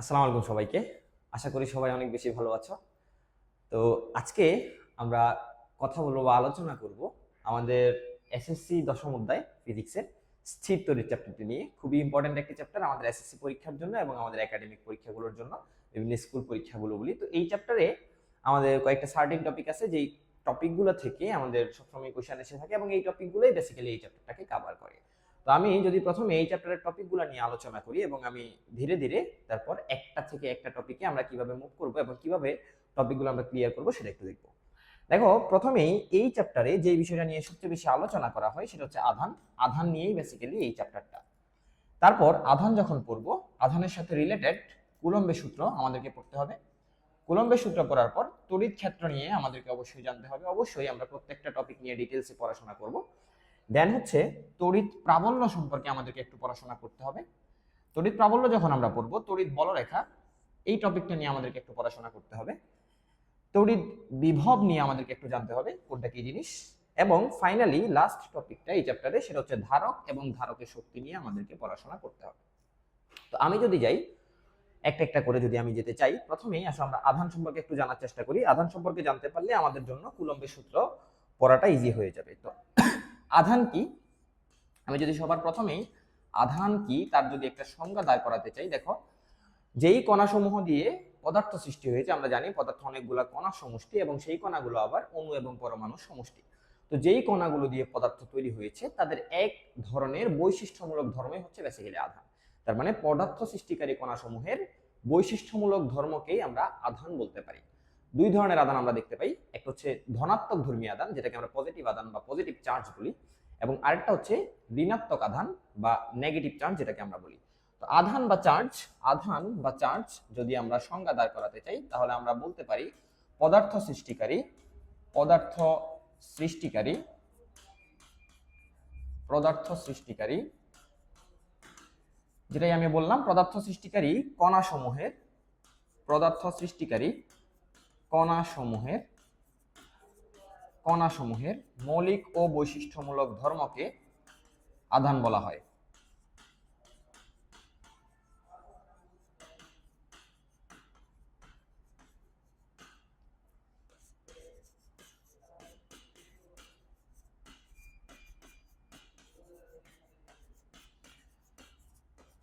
আসসালামু আলাইকুম সবাইকে। আশা করি সবাই অনেক বেশি ভালো আছো। তো আজকে আমরা কথা বলব বা আলোচনা করব আমাদের এসএসসি দশম অধ্যায় ফিজিক্সের স্থির তড়িৎ চ্যাপ্টারটি নিয়ে। খুবই ইম্পর্টেন্ট একটি চ্যাপ্টার আমাদের এসএসসি পরীক্ষার জন্য এবং আমাদের একাডেমিক পরীক্ষাগুলোর জন্য, বিভিন্ন স্কুল পরীক্ষাগুলো বলি। তো এই চ্যাপ্টারে আমাদের কয়েকটা সার্টেন টপিক আছে, যেই টপিকগুলো থেকে আমাদের সবসময় কোশ্চেন এসে থাকে এবং এই টপিকগুলোই বেসিক্যালি এই চ্যাপ্টারটাকে কভার করে। তো আমি যদি প্রথমে এই চ্যাপ্টারের টপিকগুলো নিয়ে আলোচনা করি এবং আমি ধীরে ধীরে তারপর একটা থেকে একটা টপিকে আমরা কীভাবে মুভ করব এবং কীভাবে টপিকগুলো আমরা ক্লিয়ার করব সেটা একটু দেখব। দেখো, প্রথমেই এই চ্যাপ্টারে যে বিষয়টা নিয়ে সবচেয়ে বেশি আলোচনা করা হয় সেটা হচ্ছে আধান। আধান নিয়েই বেসিক্যালি এই চ্যাপ্টারটা তারপর আধান যখন পড়ব, আধানের সাথে রিলেটেড কুলম্বে সূত্র আমাদেরকে পড়তে হবে। কুলম্বের সূত্র পড়ার পর তড়িৎ ক্ষেত্র নিয়ে আমাদেরকে অবশ্যই জানতে হবে। অবশ্যই আমরা প্রত্যেকটা টপিক নিয়ে ডিটেলসে পড়াশোনা করব। দেন হচ্ছে তড়িৎ প্রাবল্য সম্পর্কে আমাদেরকে একটু পড়াশোনা করতে হবে। তড়িৎ প্রাবল্য যখন আমরা পড়ব, তড়িৎ বলরেখা, এই টপিকটা নিয়ে আমাদেরকে একটু পড়াশোনা করতে হবে। তড়িৎ বিভব নিয়ে আমাদেরকে একটু জানতে হবে, কোনটা কি জিনিস? এবং ফাইনালি লাস্ট টপিকটা এই চ্যাপ্টারে সেটা হচ্ছে ধারক এবং ধারকের শক্তি নিয়ে আমাদেরকে পড়াশোনা করতে হবে। তো আমি যদি যাই, একটা একটা করে যদি আমি যেতে চাই, প্রথমেই আসলে আমরা আধান সম্পর্কে একটু জানার চেষ্টা করি। আধান সম্পর্কে জানতে পারলে আমাদের জন্য কুলম্বের সূত্র পড়াটা ইজি হয়ে যাবে। তো আধান কি? আমি যদি সবার প্রথমেই আধান কি, তার যদি একটা সংজ্ঞা দায় করাতে চাই, দেখো, যেই কণাসমূহ দিয়ে পদার্থ সৃষ্টি হয়েছে, আমরা জানি পদার্থ অনেকগুলো কণা সমষ্টি এবং সেই কণাগুলো আবার অণু এবং পরমাণু সমষ্টি। তো যেই কণাগুলো দিয়ে পদার্থ তৈরি হয়েছে, তাদের এক ধরনের বৈশিষ্ট্যমূলক ধর্মই হচ্ছে বেসিক্যালি আধান। তার মানে পদার্থ সৃষ্টিকারী কণাসমূহের বৈশিষ্ট্যমূলক ধর্মকেই আমরা আধান বলতে পারি। দুই ধরনের আদান আমরা দেখতে পাই। একটা হচ্ছে ধনাত্মক ধর্মী আদান, যেটাকে আমরা পজিটিভ আদান বা পজিটিভ চার্জ বলি। এবং আরেকটা হচ্ছে ঋণাত্মক আধান বা নেগেটিভ চার্জ যেটাকে আমরা বলি। তো আধান বা চার্জ আধান বা চার্জ যদি আমরা সংজ্ঞা দাঁড় করাতে চাই, তাহলে আমরা বলতে পারি পদার্থ সৃষ্টিকারী পদার্থ সৃষ্টিকারী পদার্থ সৃষ্টিকারী, যেটাই আমি বললাম, পদার্থ সৃষ্টিকারী কণাসমূহের, পদার্থ সৃষ্টিকারী কণাসমূহের কণাসমূহের মৌলিক ও বৈশিষ্ট্যমূলক ধর্মকে আধান বলা হয়।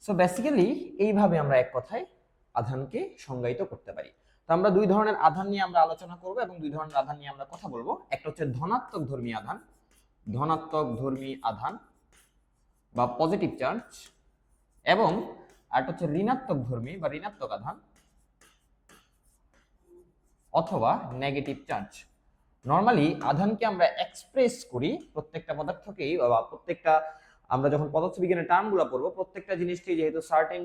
সো বেসিক্যালি এইভাবে আমরা এক কথায় আধানকে সংজ্ঞায়িত করতে পারি। তো আমরা দুই ধরনের আধান নিয়ে আমরা আলোচনা করব এবং দুই ধরনের আধান নিয়ে আমরা কথা বলব। একটা হচ্ছে ধনাত্মক ধর্মী আধান। ধনাত্মক ধর্মী আধান বা পজিটিভ চার্জ এবং আরেকটা হচ্ছে ঋণাত্মক ধর্মী বা ঋণাত্মক আধান অথবা নেগেটিভ চার্জ নর্মালি আধানকে আমরা এক্সপ্রেস করি প্রত্যেকটা পদার্থকেই বা প্রত্যেকটা, আমরা যখন পদার্থবিজ্ঞানের টার্মগুলো পড়ব, প্রত্যেকটা জিনিসকেই যেহেতু সার্টেন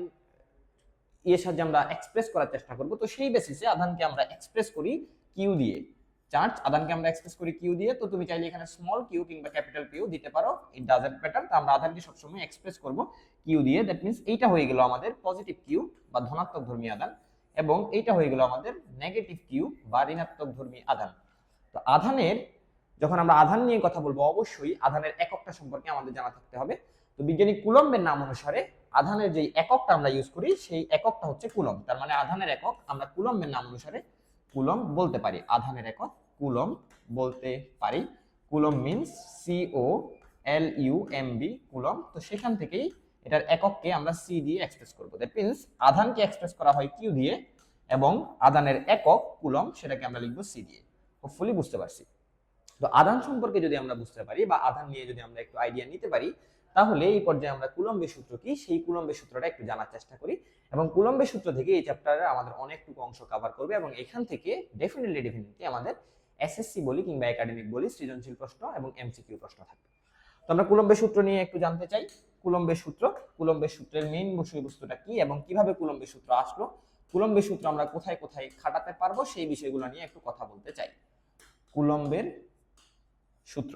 ইয়ের সাহায্যে আমরা এক্সপ্রেস করার চেষ্টা করব। তো সেই বেসিসে আধানকে আমরা এক্সপ্রেস করি কিউ দিয়ে। চার্জ আধানকে আমরা এক্সপ্রেস করি কিউ দিয়ে। তো তুমি চাইলে এখানে স্মল কিউ কিংবা ক্যাপিটাল কিউ দিতে পারো। ইট ডাজেন্ট ম্যাটার তো আমরা আধানকে সবসময় এক্সপ্রেস করব কিউ দিয়ে। দ্যাট মিনস এইটা হয়ে গেল আমাদের পজিটিভ কিউ বা ধনাত্মক ধর্মী আধান এবং এইটা হয়ে গেল আমাদের নেগেটিভ কিউ বা ঋণাত্মক ধর্মী আধান তো আধানের, যখন আমরা আধান নিয়ে কথা বলব, অবশ্যই আধানের এককটা সম্পর্কে আমাদের জানা থাকতে হবে। তো বিজ্ঞানী কুলম্বের নাম অনুসারে আধানের যে এককটা আমরা ইউজ করি, সেই এককটা হচ্ছে কুলম তার মানে আধানের একক আমরা কুলম্বের নাম অনুসারে কুলম বলতে পারি। আধানের একক কুলম বলতে পারি। Coulomb means C O L U M B coulomb তো সেখান থেকেই এটার একককে আমরা সি দিয়ে এক্সপ্রেস করব। দ্যাট মিনস আধানকে এক্সপ্রেস করা হয় কিউ দিয়ে এবং আধানের একক কুলম সেটাকে আমরা লিখব সি দিয়ে। হোপফুলি বুঝতে পারছি। তো আধান সম্পর্কে যদি আমরা বুঝতে পারি বা আধান নিয়ে যদি আমরা একটু আইডিয়া নিতে পারি তাহলে এই পর্যায়ে আমরা কুলম্বের সূত্র কি? সেই কুলম্বের সূত্রটা একটু জানার চেষ্টা করি। এবং কুলম্বের সূত্র থেকে এই চ্যাপ্টারে আমাদের অনেকটুকু অংশ কভার করবে এবং এখান থেকে ডেফিনেটলি ডেফিনেটলি আমাদের এসএসসি বলি কিংবা একাডেমিক বলি সৃজনশীল প্রশ্ন এবং এমসিকিউ প্রশ্ন থাকবে। তো আমরা কুলম্বের সূত্র নিয়ে একটু জানতে চাই। কুলম্বের সূত্র, কুলম্বের সূত্রের মেইন বিষয়বস্তুটা কি এবং কীভাবে কুলম্বের সূত্র আসলো? কুলম্বের সূত্র আমরা কোথায় কোথায় খাটাতে পারব? সেই বিষয়গুলো নিয়ে একটু কথা বলতে চাই। কুলম্বের সূত্র।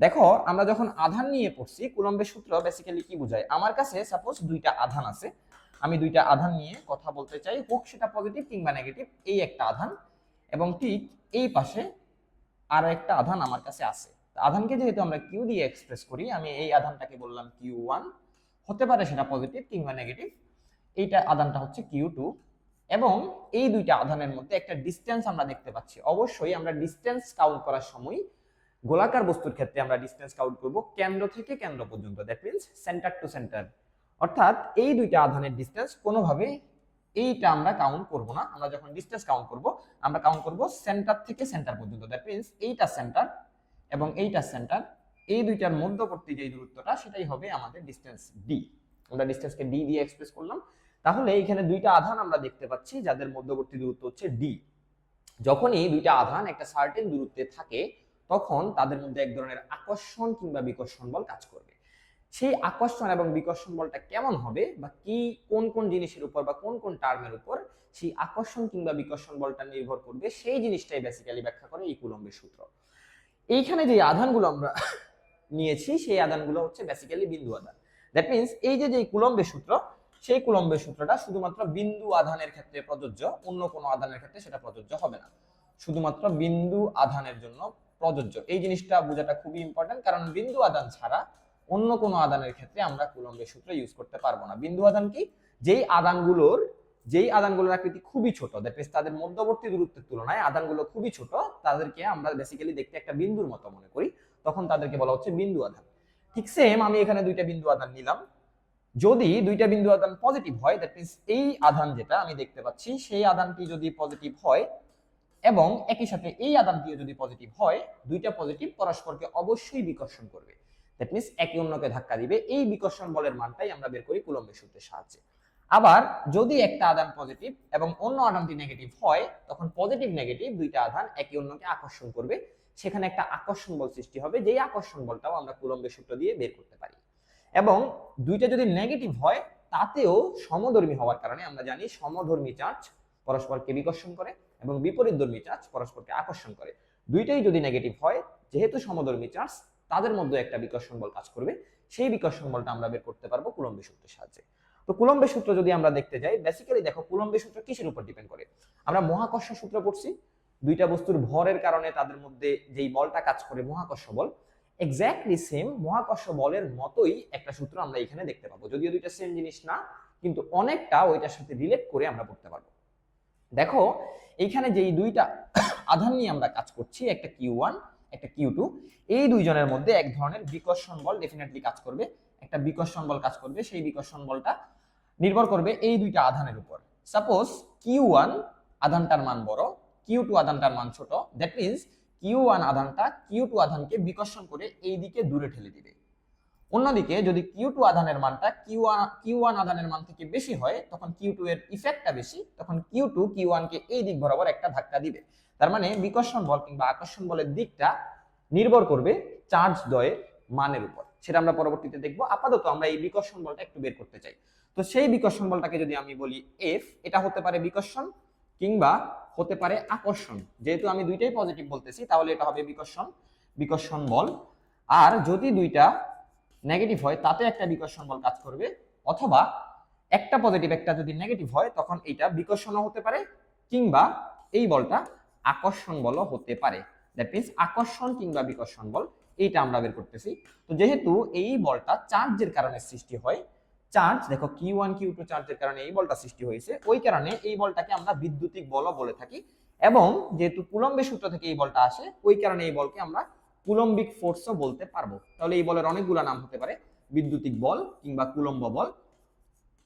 দেখো, আমরা যখন আধান নিয়ে পড়ছি, কুলম্বের সূত্র বেসিক্যালি কি বোঝায়? আমার কাছে সাপোজ দুইটা আধান আছে। আমি দুইটা আধান নিয়ে কথা বলতে চাই। হোক, সেটা পজিটিভ কিংবা নেগেটিভ এই একটা আধান এবং ঠিক এই পাশে আর একটা আধান আমার কাছে আছে। আধানকে যেহেতু আমরা কিউ দিয়ে এক্সপ্রেস করি, আমি এই আধানটাকে বললাম কিউ ওয়ান হতে পারে সেটা পজিটিভ কিংবা নেগেটিভ এইটা আধানটা হচ্ছে কিউ টু এবং এই দুইটা আধানের মধ্যে একটা ডিস্টেন্স আমরা দেখতে পাচ্ছি। অবশ্যই আমরা ডিস্টেন্স কাউন্ট করার সময় গোলাকার বস্তুর ক্ষেত্রে আমরা ডিস্টেন্স কাউন্ট করব কেন্দ্র থেকে কেন্দ্র পর্যন্ত। That means centre to centre অর্থাৎ এই দুইটা আধানের ডিস্টেন্স কোনোভাবে এইটা আমরা কাউন্ট করব না। আমরা যখন ডিস্টেন্স কাউন্ট করব, আমরা কাউন্ট করব সেন্টার থেকে সেন্টার পর্যন্ত। দ্যাট মিনস এইটা সেন্টার এবং এইটা সেন্টার এই দুইটার মধ্যবর্তী যে দূরত্বটা, সেটাই হবে আমাদের ডিস্টেন্স ডি আমরা ডিস্টেন্সকে ডি দিয়ে এক্সপ্রেস করলাম। তাহলে এখানে দুইটা আধান আমরা দেখতে পাচ্ছি, যাদের মধ্যবর্তী দূরত্ব হচ্ছে ডি যখনই দুইটা আধান একটা সার্টেন দূরত্বে থাকে তখন তাদের মধ্যে এক ধরনের আকর্ষণ কিংবা বিকর্ষণ বল কাজ করবে। সেই আকর্ষণ এবং বিকর্ষণ বলটা কেমন হবে বা কি, কোন কোন জিনিসের উপর বা কোন কোন টার্মের উপর সেই আকর্ষণ কিংবা বিকর্ষণ বলটা নির্ভর করবে, সেই জিনিসটাই বেসিক্যালি ব্যাখ্যা করে এই কুলম্বের সূত্র। এইখানে যে আধানগুলো আমরা নিয়েছি, সেই আধানগুলো হচ্ছে বেসিক্যালি বিন্দু আধান। দ্যাট মিনস এই যে যে কুলম্বের সূত্র, সেই কুলম্বের সূত্রটা শুধুমাত্র বিন্দু আধানের ক্ষেত্রে প্রযোজ্য, অন্য কোনো আধানের ক্ষেত্রে সেটা প্রযোজ্য হবে না। শুধুমাত্র বিন্দু আধানের জন্য প্রযোজ্য। এই জিনিসটা বোঝাটা খুবই ইম্পর্টেন্ট কারণ বিন্দু আদান ছাড়া অন্য কোনো আদানের ক্ষেত্রে আমরা কুলম্বের সূত্র ইউজ করতে পারব না। বিন্দু আদান কি? যেই আদানগুলোর যেই আদানগুলোর আকৃতি খুবই ছোট দ্যাট মিনস তাদের মধ্যবর্তী দূরত্বের তুলনায় আদানগুলো খুবই ছোট, তাদেরকে আমরা বেসিক্যালি দেখতে একটা বিন্দুর মতো মনে করি, তখন তাদেরকে বলা হচ্ছে বিন্দু আধান। ঠিক সেম আমি এখানে দুইটা বিন্দু আধান নিলাম। যদি দুইটা বিন্দু আধান পজিটিভ হয় দ্যাট মিনস এই আধান যেটা আমি দেখতে পাচ্ছি, সেই আধানটি যদি পজিটিভ হয় এবং একই সাথে এই আদান দিয়ে যদি পজিটিভ হয়, দুইটা পজিটিভ পরস্পরকে অবশ্যই বিকর্ষণ করবে। দ্যাট মিনস একে অন্যকে ধাক্কা দিবে। এই বিকর্ষণ বলের মানটাই আমরা বের করি কুলম্বের সূত্রের সাহায্যে। আবার যদি একটা আদান পজিটিভ এবং অন্য আদানটি নেগেটিভ হয়, তখন পজিটিভ নেগেটিভ দুইটা আধান একে অন্যকে আকর্ষণ করবে। সেখানে একটা আকর্ষণ বল সৃষ্টি হবে, যেই আকর্ষণ বলটাও আমরা কুলম্বের সূত্র দিয়ে বের করতে পারি। এবং দুইটা যদি নেগেটিভ হয়, তাতেও সমধর্মী হওয়ার কারণে আমরা জানি সমধর্মী চার্জ পরস্পরকে বিকর্ষণ করে। এবং বিপরীত ধর্মী চার্জ পরস্পরকে আকর্ষণ করে। দুইটাই যদি নেগেটিভ হয়, যেহেতু সমধর্মী চার্জ তাদের মধ্যে একটা বিকর্ষণ বল কাজ করবে। সেই বিকর্ষণ বলটা আমরা বের করতে পারব কুলম্বের সূত্রের সাহায্যে। তো কুলম্বের সূত্র যদি আমরা দেখতে যাই বেসিক্যালি দেখো কুলম্বের সূত্র কিসের উপর ডিপেন্ড করে? আমরা মহাকর্ষ সূত্র পড়ছি। দুইটা বস্তুর ভরের কারণে তাদের মধ্যে যেই বলটা কাজ করে মহাকর্ষ বল এক্স্যাক্টলি সেম মহাকর্ষ বলের মতোই একটা সূত্র আমরা এখানে দেখতে পাবো। যদিও দুইটা সেম জিনিস না, কিন্তু অনেকটা ওইটার সাথে রিলেট করে আমরা পড়তে পারব। দেখো, এইখানে যেই দুইটা আধান নিয়ে আমরা কাজ করছি, একটা কিউ ওয়ান একটা কিউ টু এই দুইজনের মধ্যে এক ধরনের বিকর্ষণ বল ডেফিনেটলি কাজ করবে। একটা বিকর্ষণ বল কাজ করবে, সেই বিকর্ষণ বলটা নির্ভর করবে এই দুইটা আধানের উপর। সাপোজ কিউ ওয়ান আধানটার মান বড় কিউ টু আধানটার মান ছোট দ্যাট মিনস কিউ ওয়ান আধানটা কিউ টু আধানকে বিকর্ষণ করে এই দিকে দূরে ঠেলে দিবে। অন্যদিকে যদি কিউ টু আধানের মানটা কিউ কিউ ওয়ান আধানের মান থেকে বেশি হয়, তখন কিউ টু এর ইফেক্টটা বেশি, তখন কিউ টু কিউ ওয়ানকে এই দিক বরাবর একটা ধাক্কা দিবে। তার মানে বিকর্ষণ বল কিংবা আকর্ষণ বলের দিকটা নির্ভর করবে চার্জ দ্বয়ের মানের উপর। সেটা আমরা পরবর্তীতে দেখব। আপাতত আমরা এই বিকর্ষণ বলটা একটু বের করতে চাই। তো সেই বিকর্ষণ বলটাকে যদি আমি বলি এফ এটা হতে পারে বিকর্ষণ কিংবা হতে পারে আকর্ষণ। যেহেতু আমি দুইটাই পজিটিভ বলতেছি, তাহলে এটা হবে বিকর্ষণ বিকর্ষণ বল। আর যদি দুইটা নেগেটিভ হয়, তাতে একটা বিকর্ষণ বল কাজ করবে। অথবা একটা পজিটিভ একটা যদি নেগেটিভ হয়, তখন এইটা বিকর্ষণও হতে পারে কিংবা এই বলটা আকর্ষণ বলও হতে পারে। দ্যাট মিনস আকর্ষণ কিংবা বিকর্ষণ বল এইটা আমরা বের করতেছি। তো যেহেতু এই বলটা চার্জের কারণে সৃষ্টি হয়, চার্জ, দেখো কিউ ওয়ান কিউ টু চার্জের কারণে এই বলটা সৃষ্টি হয়েছে, ওই কারণে এই বলটাকে আমরা বিদ্যুতিক বলও বলে থাকি। এবং যেহেতু কুলম্বের সূত্র থেকে এই বলটা আসে, ওই কারণে এই বলকে আমরা কুলম্বিক ফোর্সও বলতে পারব। তাহলে এই বলের অনেকগুলো নাম হতে পারে। বিদ্যুতিক বল কিংবা কুলম্ব বল,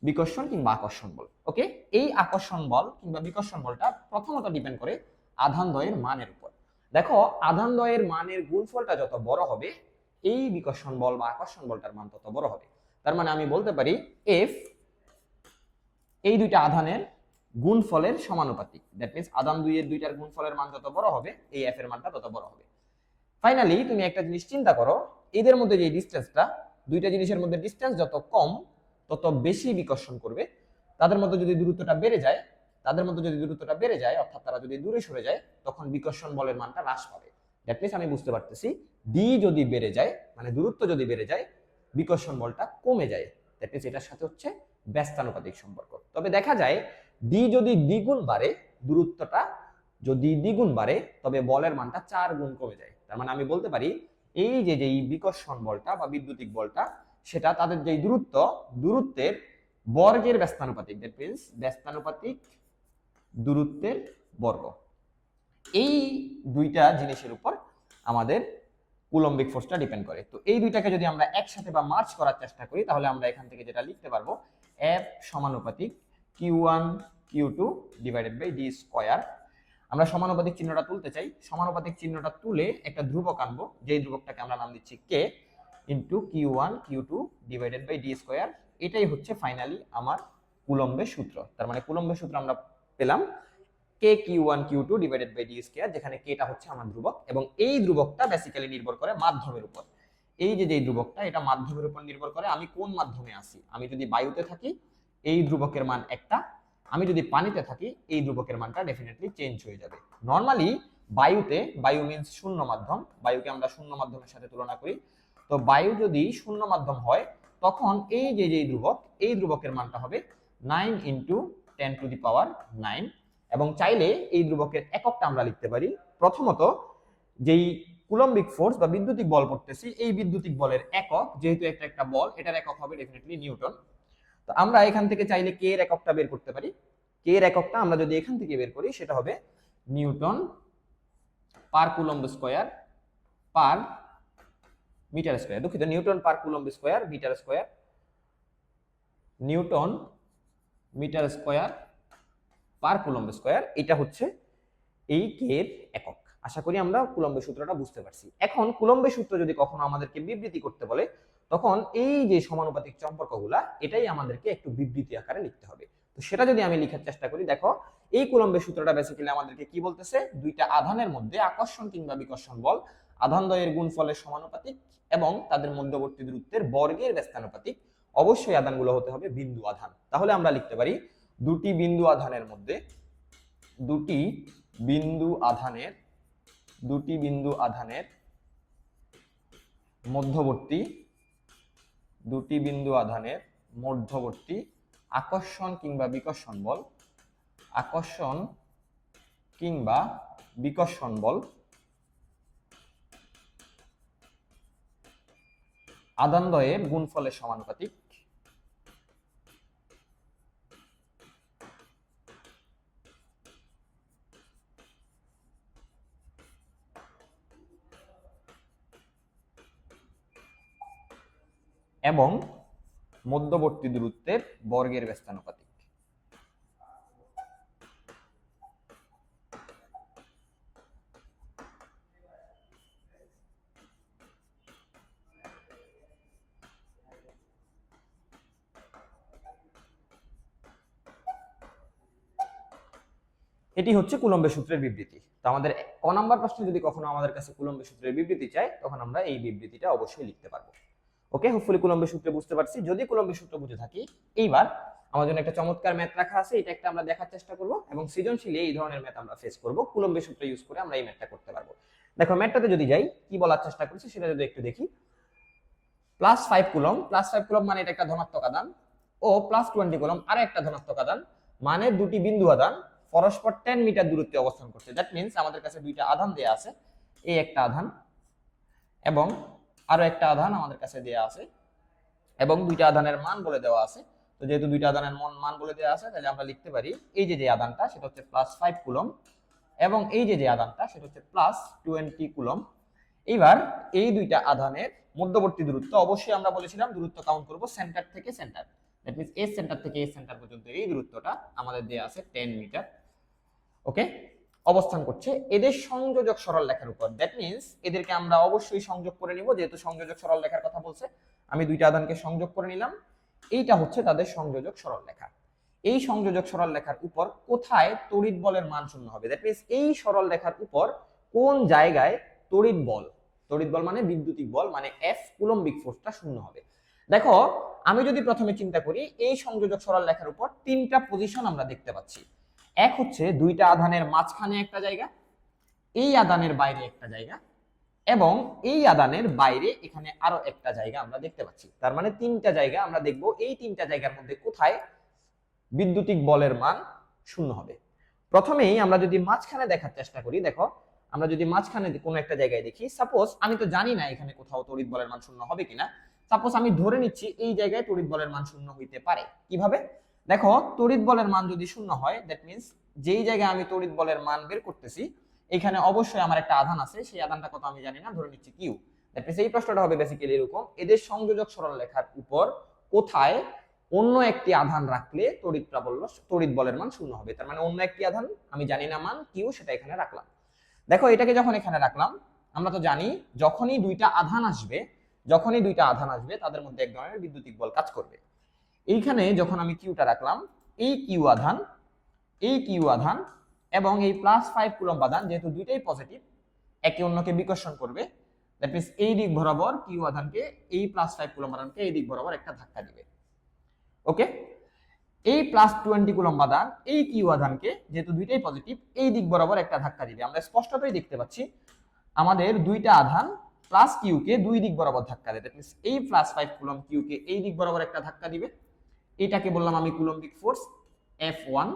বিকর্ষণ কিংবা আকর্ষণ বল। ওকে এই আকর্ষণ বল কিংবা বিকর্ষণ বলটা প্রথমত ডিপেন্ড করে আধান দ্বয়ের মানের উপর। দেখো, আধান দ্বয়ের মানের গুণফলটা যত বড় হবে, এই বিকর্ষণ বল বা আকর্ষণ বলটার মান তত বড় হবে। তার মানে আমি বলতে পারি এফ এই দুইটা আধানের গুণফলের সমানুপাতিক। দ্যাট মিনস আধান দুইয়ের দুইটার গুণফলের মান যত বড় হবে, এই এফ এর মানটা তত বড় হবে। ফাইনালি তুমি একটা জিনিস চিন্তা করো, এদের মধ্যে যে ডিস্টেন্সটা দুইটা জিনিসের মধ্যে ডিস্টেন্স যত কম, তত বেশি বিকর্ষণ করবে। তাদের মধ্যে যদি দূরত্বটা বেড়ে যায়, তাদের মধ্যে যদি দূরত্বটা বেড়ে যায়, অর্থাৎ তারা যদি দূরে সরে যায়, তখন বিকর্ষণ বলের মানটা হ্রাস পাবে। দ্যাট মিনস আমি বুঝতে পারতেছি ডি যদি বেড়ে যায় মানে দূরত্ব যদি বেড়ে যায়, বিকর্ষণ বলটা কমে যায়। দ্যাট মিনস এটার সাথে হচ্ছে ব্যস্তানুপাতিক সম্পর্ক। তবে দেখা যায় ডি যদি দ্বিগুণ বাড়ে, দূরত্বটা যদি দ্বিগুণ বাড়ে, তবে বলের মানটা চার গুণ কমে যায়। তার মানে আমি বলতে পারি, এই যে যেই বিকর্ষণ বলটা বা বিদ্যুতিক বলটা, সেটা তাদের যেই দূরত্ব, দূরত্বের বর্গের ব্যস্তানুপাতিক দ্যাট মিনস ব্যস্তানুপাতিক দূরত্বের বর্গ। এই দুইটা জিনিসের উপর আমাদের কুলম্বিক ফোর্সটা ডিপেন্ড করে। তো এই দুইটাকে যদি আমরা একসাথে বা মার্চ করার চেষ্টা করি, তাহলে আমরা এখান থেকে যেটা লিখতে পারব এফ সমানুপাতিক Q one Q two divided by D square আমরা সমানুপাতিক চিহ্নটা তুলতে চাই। সমানুপাতিক চিহ্নটা তুলে একটা ধ্রুবক আনব যেই ধ্রুবকটাকে আমরা নাম দিচ্ছি K into Q one Q two divided by D square এটাই হচ্ছে ফাইনালি আমার কুলম্বের সূত্র। তার মানে কুলম্বের সূত্র আমরা পেলাম K Q one Q two divided by D square যেখানে কেটা হচ্ছে আমার ধ্রুবক এবং এই ধ্রুবকটা বেসিক্যালি নির্ভর করে মাধ্যমের উপর। এই যে যে ধ্রুবকটা, এটা মাধ্যমের উপর নির্ভর করে আমি কোন মাধ্যমে আছি? আমি যদি বায়ুতে থাকি, এই ধ্রুবকের মান একটা আমি যদি পানিতে থাকি, এই ধ্রুবকের মানটা ডেফিনেটলি চেঞ্জ হয়ে যাবে। নর্মালি বায়ুতে, বায়ু মিন্স শূন্য মাধ্যম, বায়ুকে আমরা শূন্য মাধ্যমের সাথে তুলনা করি। তো বায়ু যদি শূন্য মাধ্যম হয়, তখন এই যে যে ধ্রুবক, এই ধ্রুবকের মানটা হবে nine into ten to the power nine এবং চাইলে এই ধ্রুবকের এককটা আমরা লিখতে পারি। প্রথমত, যেই কুলম্বিক ফোর্স বা বিদ্যুতিক বল পড়তেছি, এই বিদ্যুতিক বলের একক, যেহেতু একটা একটা বল, এটার একক হবে ডেফিনেটলি নিউটন। তো আমরা এখান থেকে চাইলে কে এর এককটা বের করতে পারি। কে এর এককটা আমরা যদি এখান থেকে বের করি, সেটা হবে newton per coulomb square per metre square. দুঃখিত, newton per coulomb square metre square newton metre square per coulomb square, এটা হচ্ছে এই কে এর একক। আশা করি আমরা কুলম্বের সূত্রটা বুঝতে পারছি। এখন কুলম্বের সূত্র যদি কখনো আমাদেরকে বিবৃতি করতে বলে তখন এই যে সমানুপাতিক সম্পর্কগুলা এটাই আমাদেরকে একটু বিবৃতি আকারে লিখতে হবে। তো সেটা যদি আমি লিখার চেষ্টা করি, দেখো, এই কুলম্বের সূত্রটা বেসিক্যালি আমাদেরকে কি বলতেছে? দুইটা আধানের মধ্যে আকর্ষণ কিংবা বিকর্ষণ বল। আধান দ্বয়ের গুণফলের সমানুপাতিক এবং তাদের মধ্যবর্তী দূরত্বের বর্গের ব্যস্তানুপাতিক। অবশ্যই আধানগুলো হতে হবে বিন্দু আধান। তাহলে আমরা লিখতে পারি, দুটি বিন্দু আধানের মধ্যে দুটি বিন্দু আধানের, দুটি বিন্দু আধানের মধ্যবর্তী দুটি বিন্দু আধানের মধ্যবর্তী আকর্ষণ কিংবা বিকর্ষণ বল, আকর্ষণ কিংবা বিকর্ষণ বল আদানদয়ের গুণফলের সমানুপাতিক এবং মধ্যবর্তী দূরত্বের বর্গের ব্যস্তানুপাতিক। এটি হচ্ছে কুলম্বের সূত্রের বিবৃতি। তো আমাদের ক নাম্বার প্রশ্নে যদি কখনো আমাদের কাছে কুলম্বের সূত্রের বিবৃতি চাই তখন আমরা এই বিবৃতিটা অবশ্যই লিখতে পারব। ওকে হোপফুলি কুলম্বের সূত্রে বুঝতে পারছি। যদি কুলম্বের সূত্র বুঝে থাকি, এইবার আমার জন্য একটা চমৎকার ম্যাথ রাখা আছে, এটা একটা আমরা দেখার চেষ্টা করব এবং সৃজনশীলে এই ধরনের ম্যাথ আমরা ফেস করব। কুলম্বের সূত্র ইউজ করে আমরা এই ম্যাথটা করতে পারব। দেখো, ম্যাথটাতে যদি যাই, কি বলার চেষ্টা করছি সেটা যদি একটু দেখি। Plus five coulomb plus five coulomb মানে এটা একটা ধনাত্মক আদান ও প্লাস টোয়েন্টি কুলম আরও একটা ধনাত্মক আদান মানে দুটি বিন্দু আদান পরস্পর টেন মিটার দূরত্বে অবস্থান করছে। দ্যাট মিনস আমাদের কাছে দুইটা আধান দেয়া আছে এই একটা আধান এবং আরও একটা আধান আমাদের কাছে দেওয়া আছে। এবং দুইটা আধানের মান বলে দেওয়া আছে। তো যেহেতু দুইটা আধানের মন মান বলে দেওয়া আছে, তাহলে আমরা লিখতে পারি, এই যে যে আধানটা, সেটা হচ্ছে প্লাস ফাইভ কুলম। এবং এই যে যে আধানটা, সেটা হচ্ছে প্লাস টোয়েন্টি কুলম। এইবার এই দুইটা আধানের মধ্যবর্তী দূরত্ব, অবশ্যই আমরা বলেছিলাম, দূরত্ব কাউন্ট করব সেন্টার থেকে centre that means A centre থেকে এ সেন্টার পর্যন্ত এই দূরত্বটা আমাদের দেওয়া আছে টেন মিটার ওকে অবস্থান করছে। এদের সংযোজক সরল লেখার উপর। দ্যাট মিনস এদেরকে আমরা অবশ্যই সংযোগ করে নিব। যেহেতু সংযোজক সরল লেখার কথা বলছে, আমি দুইটা আধানকে সংযোগ করে নিলাম। এইটা হচ্ছে তাদের সংযোজক সরল লেখা। এই সংযোজক সরল লেখার উপর কোথায় তড়িৎ বলের মান শূন্য হবে? দ্যাট মিনস এই সরল লেখার উপর কোন জায়গায় তড়িৎ বল? তড়িৎ বল মানে বিদ্যুতিক বল মানে এফ কুলম্বিক ফোর্সটা শূন্য হবে। দেখো, আমি যদি প্রথমে চিন্তা করি, এই সংযোজক সরল লেখার উপর তিনটা পজিশন আমরা দেখতে পাচ্ছি। এক হচ্ছে দুইটা আধানের মাঝখানে একটা জায়গা, এই আদানের বাইরে একটা জায়গা, এবং এই আদানের বাইরে এখানে আরও একটা জায়গা আমরা দেখতে পাচ্ছি। তার মানে তিনটা জায়গা আমরা দেখব, এই তিনটা জায়গার মধ্যে কোথায় বিদ্যুতিক বলের মান শূন্য হবে। প্রথমেই আমরা যদি মাঝখানে দেখার চেষ্টা করি, দেখো, আমরা যদি মাঝখানে কোনো একটা জায়গায় দেখি সাপোজ আমি তো জানি না এখানে কোথাও তড়িৎ বলের মান শূন্য হবে কিনা সাপোজ আমি ধরে নিচ্ছি এই জায়গায় তড়িৎ বলের মান শূন্য হইতে পারে। কীভাবে? দেখো, তড়িৎ বলের মান যদি শূন্য হয় দ্যাট মিন্স যেই জায়গায় আমি তড়িৎ বলের মান বের করতেছি, এখানে অবশ্যই আমার একটা আধান আছে, সেই আধানটা কত আমি জানি না, ধরে নিচ্ছি কিউ দ্যাট মিন্স এই প্রশ্নটা হবে বেসিক্যালি এরকম, এদের সংযোজক সরল রেখার উপর কোথায় অন্য একটি আধান রাখলে তড়িৎ প্রাবল্য, তড়িৎ বলের মান শূন্য হবে। তার মানে অন্য একটি আধান, আমি জানি না মান কিউ সেটা এখানে রাখলাম। দেখো, এটাকে যখন এখানে রাখলাম, আমরা তো জানি যখনই দুইটা আধান আসবে, যখনই দুইটা আধান আসবে, তাদের মধ্যে এক ধরনের বিদ্যুতিক বল কাজ করবে। এইখানে যখন আমি কিউটা রাখলাম, এই কিউ আধান, এই কিউ আধান এবং এই প্লাস ফাইভ কুলম্ব আধান যেহেতু দুইটাই পজিটিভ একে অন্যকে বিকর্ষণ করবে দ্যাট মিনস এই দিক বরাবর কিউ আধানকে, এই প্লাস ফাইভ কুলম্ব আধানকে এই দিক বরাবর একটা ধাক্কা দিবে। ওকে এই প্লাস টোয়েন্টি কুলম্ব আধান, এই কিউ আধানকে যেহেতু দুইটাই পজিটিভ এই দিক বরাবর একটা ধাক্কা দিবে। আমরা স্পষ্টতই দেখতে পাচ্ছি, আমাদের দুইটা আধান প্লাস কিউকে দুই দিক বরাবর ধাক্কা দেবে দ্যাট মিনস এই প্লাস ফাইভ কুলম কিউকে এই দিক বরাবর একটা ধাক্কা দিবে। এটাকে বললাম আমি কুলম্বিক ফোর্স এফ ওয়ান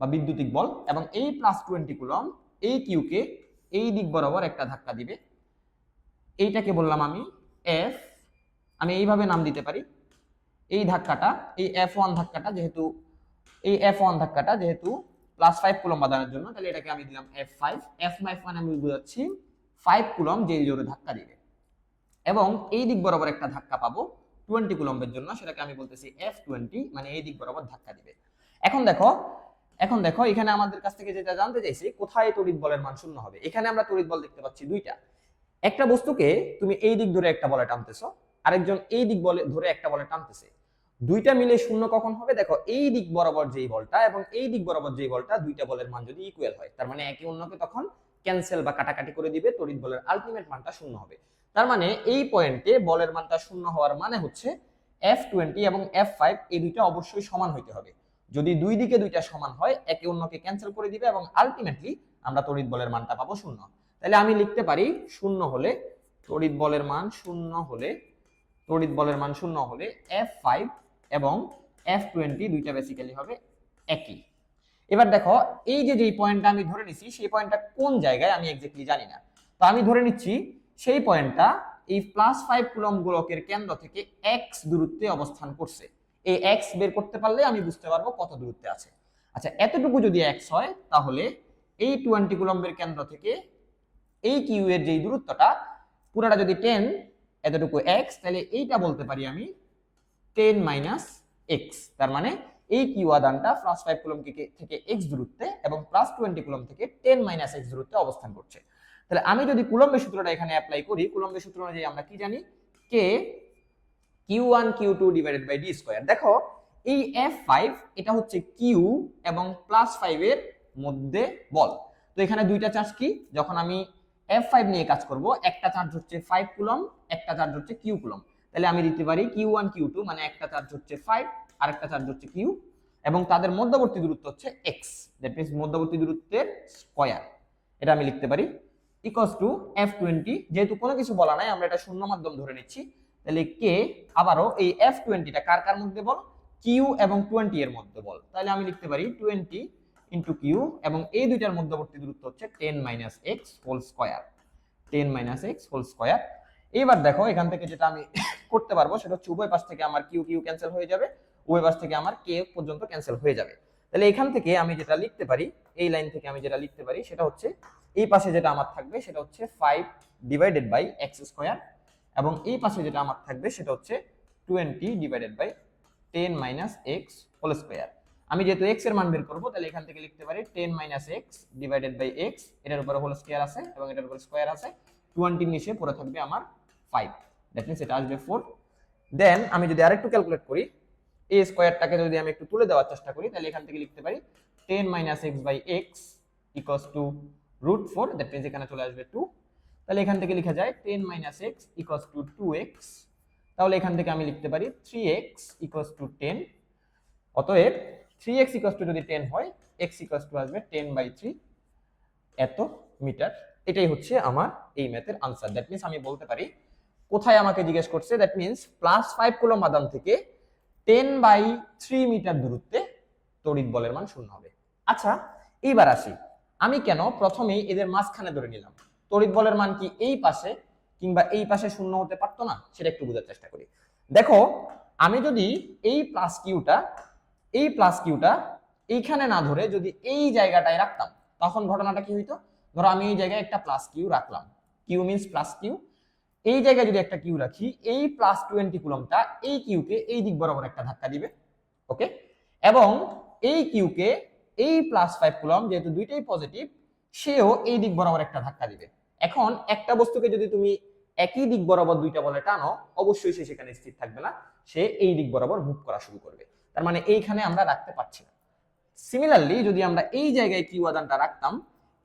বা বিদ্যুতিক বল, এবং এই প্লাস টোয়েন্টি কুলম এই কিউকে এই দিক বরাবর একটা ধাক্কা দিবে। এইটাকে বললাম আমি এফ আমি এইভাবে নাম দিতে পারি। এই ধাক্কাটা, এই এফ ওয়ান ধাক্কাটা যেহেতু, এই এফ ওয়ান ধাক্কাটা যেহেতু প্লাস ফাইভ কুলম বাঁধানোর জন্য, তাহলে এটাকে আমি দিলাম এফ ফাইভ এফ ফাইভ মানে আমি বোঝাচ্ছি ফাইভ কুলম যে জোরে ধাক্কা দিবে। এবং এই দিক বরাবর একটা ধাক্কা পাবো। টোয়েন্টি কুলম্বের জন্য সেটাকে আমি বলতেছি এফ টোয়েন্টি মানে এই দিক বরাবর ধাক্কা দিবে। এখন দেখো এখন দেখো, এখানে আমাদের কাছ থেকে যেটা জানতে চাইছি, কোথায় তড়িৎ বলের মান শূন্য হবে? এখানে আমরা তড়িৎ বল দেখতে পাচ্ছি দুইটা। একটা বস্তুকে তুমি এই দিক ধরে একটা বলে টানতেছো, আরেকজন এই দিক বলে, ধরে একটা বলে টানতেছে। দুইটা মিলে শূন্য কখন হবে? দেখো, এই দিক বরাবর যেই বলটা এবং এই দিক বরাবর যেই বলটা দুইটা বলের মান যদি ইকুয়াল হয়, তার মানে একে অন্যকে তখন ক্যান্সেল বা কাটাকাটি করে দিবে, তড়িৎ বলের আলটিমেট মানটা শূন্য হবে। তার মানে এই পয়েন্টে বলের মানটা শূন্য হওয়ার মানে হচ্ছে এফ টোয়েন্টি এবং এফ ফাইভ এই দুইটা অবশ্যই সমান হইতে হবে। যদি দুই দিকে দুইটা সমান হয়, একে অন্যকে ক্যান্সেল করে দিবে এবং আলটিমেটলি আমরা তড়িৎ বলের মানটা পাবো শূন্য। তাহলে আমি লিখতে পারি শূন্য হলে তড়িৎ বলের মান শূন্য হলে, তড়িৎ বলের মান শূন্য হলে এফ ফাইভ এবং এফ টোয়েন্টি দুইটা বেসিক্যালি হবে একই। এবার দেখো, এই যে যেই পয়েন্টটা আমি ধরে নিচ্ছি সেই পয়েন্টটা কোন জায়গায় আমি এক্স্যাক্টলি জানি না। তো আমি ধরে নিচ্ছি সেই পয়েন্টটা এই প্লাস ফাইভ কুলম গোলকের কেন্দ্র থেকে এক্স দূরত্বে অবস্থান করছে। এই এক্স বের করতে পারলে আমি বুঝতে পারব কত দূরত্বে আছে। আচ্ছা এতটুকু যদি এক্স হয়, তাহলে এই টোয়েন্টি কুলম্বের কেন্দ্র থেকে এই কিউ এর যেই দূরত্বটা, পুরাটা যদি টেন এতটুকু এক্স তাহলে এইটা বলতে পারি আমি টেন মাইনাস এক্স তার মানে এই কিউ আদানটা প্লাস ফাইভ কুলম থেকে এক্স দূরত্বে এবং প্লাস টোয়েন্টি কুলম থেকে টেন মাইনাস এক্স দূরত্বে অবস্থান করছে। তাহলে আমি যদি কুলম্বের সূত্রটা এখানে অ্যাপ্লাই করি, কুলম্বের সূত্র অনুযায়ী আমরা কি জানি? K Q one Q two divided by D square দেখো, এই এফ ফাইভ এটা হচ্ছে কিউ এবং প্লাস ফাইভের মধ্যে বল। তো এখানে দুইটা চার্জ কি? যখন আমি এফ ফাইভ নিয়ে কাজ করব, একটা চার্জ হচ্ছে ফাইভ কুলম একটা চার্জ হচ্ছে কিউ কুলম তাহলে আমি দিতে পারি কিউ ওয়ান কিউ টু মানে একটা চার্জ হচ্ছে ফাইভ আর একটা চার্জ হচ্ছে কিউ এবং তাদের মধ্যবর্তী দূরত্ব হচ্ছে এক্স দ্যাট মিনস মধ্যবর্তী দূরত্বের স্কয়ার এটা আমি লিখতে পারি। ইকস টু এফ টোয়েন্টি যেহেতু কোনো কিছু বলা নাই, আমরা এটা শূন্য মাধ্যম ধরে নিচ্ছি। তাহলে কে আবারও এই এফ টোয়েন্টিটা কার কার মধ্যে বল? কিউ এবং টোয়েন্টি এর মধ্যে বল। তাহলে আমি লিখতে পারি টোয়েন্টি ইন্টু কিউ এবং এই দুইটার মধ্যবর্তী দূরত্ব হচ্ছে ten minus X whole square ten minus X whole square এইবার দেখো, এখান থেকে যেটা আমি করতে পারব, সেটা হচ্ছে উভয় পাশ থেকে আমার কিউ কিউ ক্যান্সেল হয়ে যাবে। উভয় পাশ থেকে আমার কে পর্যন্ত ক্যান্সেল হয়ে যাবে। তাহলে এখান থেকে আমি যেটা লিখতে পারি, এই লাইন থেকে আমি যেটা লিখতে পারি, সেটা হচ্ছে এই পাশে যেটা আমার থাকবে সেটা হচ্ছে five divided by X square এবং এই পাশে যেটা আমার থাকবে সেটা হচ্ছে twenty divided by ten minus X whole square আমি যেহেতু এক্সের মান বের করব, তাহলে এখান থেকে লিখতে পারি ten minus X divided by X এটার উপরে হোল স্কোয়ার আছে এবং এটার উপরে স্কোয়ার আছে। টোয়েন্টি নিচে পড়ে থাকবে আমার ফাইভ দ্যাট মিনস এটা আসবে ফোর দেন আমি যদি আরেকটু ক্যালকুলেট করি এ স্কোয়ারটাকে যদি আমি একটু তুলে দেওয়ার চেষ্টা করি, তাহলে এখান থেকে লিখতে পারি ten minus X by X equals to root four that means এখানে চলে আসবে টু তাহলে এখান থেকে লেখা যায় ten minus X equals to two X তাহলে এখান থেকে আমি লিখতে পারি three X equals to ten অতএব থ্রি এক্স ইকস টু যদি টেন হয় এক্স ইকস টু আসবে টেন বাই থ্রি এত মিটার। এটাই হচ্ছে আমার এই ম্যাথের আনসার দ্যাট মিনস আমি বলতে পারি, কোথায় আমাকে জিজ্ঞেস করছে দ্যাট মিনস প্লাস ফাইভ কুলো মাদান থেকে টেন বাই থ্রি মিটার দূরত্বে তড়িৎ বলের মান শূন্য হবে। আচ্ছা এইবার আসি। আমি কেন প্রথমেই এদের মাঝখানে ধরে নিলাম? তড়িৎ বলের মান কি এই পাশে কিংবা এই পাশে শূন্য হতে পারতো না? সেটা একটু বোঝার চেষ্টা করি। দেখো, আমি যদি এই প্লাস কিউটা এই প্লাস কিউটা এইখানে না ধরে যদি এই জায়গাটায় রাখতাম, তখন ঘটনাটা কি হইতো? ধরো আমি এই জায়গায় একটা প্লাস কিউ রাখলাম। কিউ মিনস প্লাস কিউ এই জায়গায় যদি একটা কিউ রাখি, এই প্লাস টোয়েন্টি কুলমটা এই কিউকে এই দিক বরাবর একটা ধাক্কা দিবে। ওকে এবং এই কিউকে এই প্লাস ফাইভ কুলম যেহেতু দুইটাই পজিটিভ সেও এই দিক বরাবর একটা ধাক্কা দিবে। এখন একটা বস্তুকে যদি তুমি একই দিক বরাবর দুইটা বলে টানো, অবশ্যই সে সেখানে স্থির থাকবে না। সে এই দিক বরাবর মুভ করা শুরু করবে। তার মানে এইখানে আমরা রাখতে পারছি না। সিমিলারলি যদি আমরা এই জায়গায় কিউ আদানটা রাখতাম,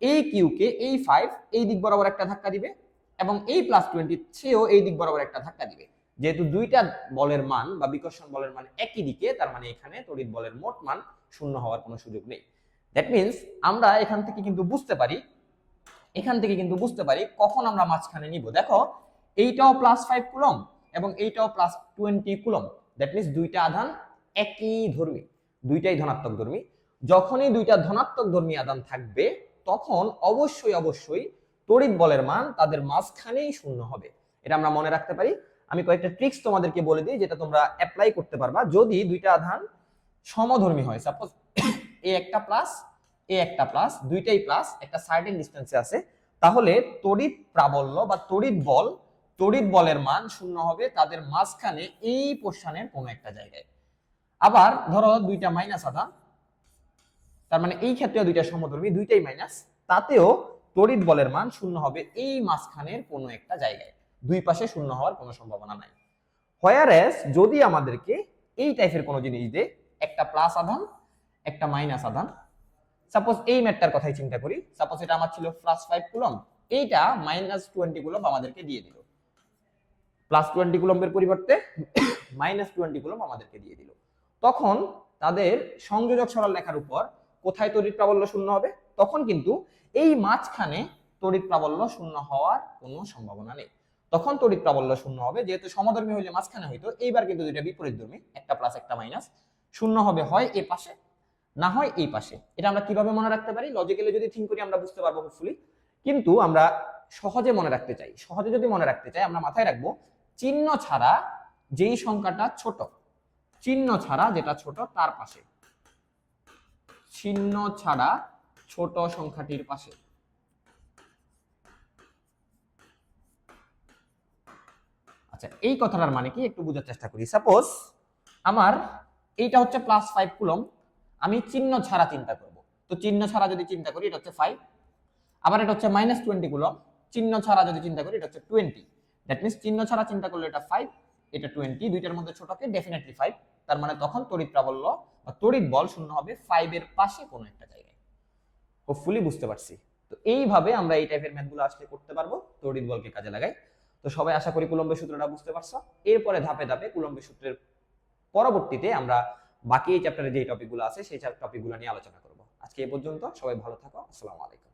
এই কিউকে এই ফাইভ এই দিক বরাবর একটা ধাক্কা দিবে এবং এই প্লাস টোয়েন্টি সেও এই দিক বরাবর একটা ধাক্কা দিবে। যেহেতু দুইটা বলের মান বা বিকর্ষণ বলের মান একই দিকে, তার মানে এখানে তড়িৎ বলের মোট মান শূন্য হওয়ার কোনো সুযোগ নেই। দ্যাট মিনস আমরা এখান থেকে কিন্তু বুঝতে পারি, এখান থেকে কিন্তু বুঝতে পারি কখন আমরা মাঝখানে নিব। দেখো, এইটাও প্লাস ফাইভ কুলম এবং এইটাও plus twenty coulomb that means দুইটা আধান একই ধর্মী, দুইটাই ধনাত্মক ধর্মী। যখনই দুইটা ধনাত্মক ধর্মী আদান থাকবে, তখন অবশ্যই অবশ্যই তড়িৎ বলের মান তাদের মাঝখানেই শূন্য হবে। এটা আমরা মনে রাখতে পারি। আমি কয়েকটা ট্রিক্স তোমাদেরকে বলে দিই যেটা তোমরা অ্যাপ্লাই করতে পারবা। যদি দুইটা আধান সমধর্মী হয় সাপোজ এ একটা প্লাস এ একটা প্লাস দুইটাই প্লাস একটা সার্টেন ডিস্টেন্সে আছে, তাহলে তড়িৎ প্রাবল্য বা তড়িৎ বল, তড়িৎ বলের মান শূন্য হবে তাদের মাঝখানে এই পোর্শনের কোনো একটা জায়গায়। আবার ধরো দুইটা মাইনাস আধান, তার মানে এই ক্ষেত্রে দুইটা সমধর্মী, দুইটাই মাইনাস তাতেও তড়িৎ বলের মান শূন্য হবে এই মাঝখানের কোনো একটা জায়গায়। দুই পাশে শূন্য হওয়ার কোনো সম্ভাবনা নাই। হোয়ারেস যদি আমাদেরকে এই টাইপের কোনো জিনিস দেয়, একটা প্লাস আধান, একটা মাইনাস আধান সাপোজ এই ম্যাটটার কথাই চিন্তা করি সাপোজ এটা আমার ছিল প্লাস ফাইভ কুলম এইটা মাইনাস টোয়েন্টি কুলম আমাদেরকে দিয়ে দিল। প্লাস টোয়েন্টি কুলম্বের পরিবর্তে মাইনাস টোয়েন্টি কুলম আমাদেরকে দিয়ে দিল। তখন তাদের সংযোজক সরল লেখার উপর কোথায় তড়িৎ প্রাবল্য শূন্য হবে? তখন কিন্তু এই মাঝখানে তড়িৎ প্রাবল্য শূন্য হওয়ার কোনো সম্ভাবনা নেই। তখন তড়িৎ প্রাবল্য শূন্য হবে। যেহেতু সমধর্মী হইলে মাঝখানে হইতো, এইবার কিন্তু দুইটা বিপরীত ধর্মী একটা প্লাস একটা মাইনাস শূন্য হবে হয় এ পাশে, না হয় এই পাশে। এটা আমরা কীভাবে মনে রাখতে পারি? লজিক্যালি যদি থিঙ্ক করি, আমরা বুঝতে পারব হোপফুলি কিন্তু আমরা সহজে মনে রাখতে চাই, সহজে যদি মনে রাখতে চাই, আমরা মাথায় রাখব, চিহ্ন ছাড়া যেই সংখ্যাটা ছোট, চিহ্ন ছাড়া যেটা ছোট তার পাশে। চিহ্ন ছাড়া ছোট সংখ্যাটির পাশে। আচ্ছা এই কথাটার মানে কি? একটু বোঝার চেষ্টা করি। সাপোজ আমার এইটা হচ্ছে প্লাস ফাইভ কুলম আমি চিহ্ন ছাড়া চিন্তা করব। তো চিহ্ন ছাড়া যদি চিন্তা করি, এটা হচ্ছে ফাইভ আবার এটা হচ্ছে মাইনাস টোয়েন্টি কুলম চিহ্ন ছাড়া যদি চিন্তা করি, এটা হচ্ছে টোয়েন্টি দ্যাট মিনস চিহ্ন ছাড়া চিন্তা করলে এটা ফাইভ এটা টোয়েন্টি দুইটার মধ্যে ছোটকে ডেফিনেটলি ফাইভ তার মানে তখন তড়িৎ প্রাবল্য বা তড়িৎ বল শূন্য হবে ফাইভের পাশে কোনো একটা জায়গায়। হোপফুলি বুঝতে পারছি। তো এইভাবে আমরা এই টাইপের ম্যাথগুলো আসলে করতে পারব, তড়িৎ বলকে কাজে লাগাই। তো সবাই আশা করি কুলম্বের সূত্রটা বুঝতে পারছ। এরপরে ধাপে ধাপে কুলম্বের সূত্রের পরবর্তীতে আমরা বাকি এই চ্যাপ্টারে যে টপিকগুলো আছে, সেই টপিকগুলো নিয়ে আলোচনা করব। আজকে এ পর্যন্ত সবাই ভালো থাকো, আসসালামু আলাইকুম।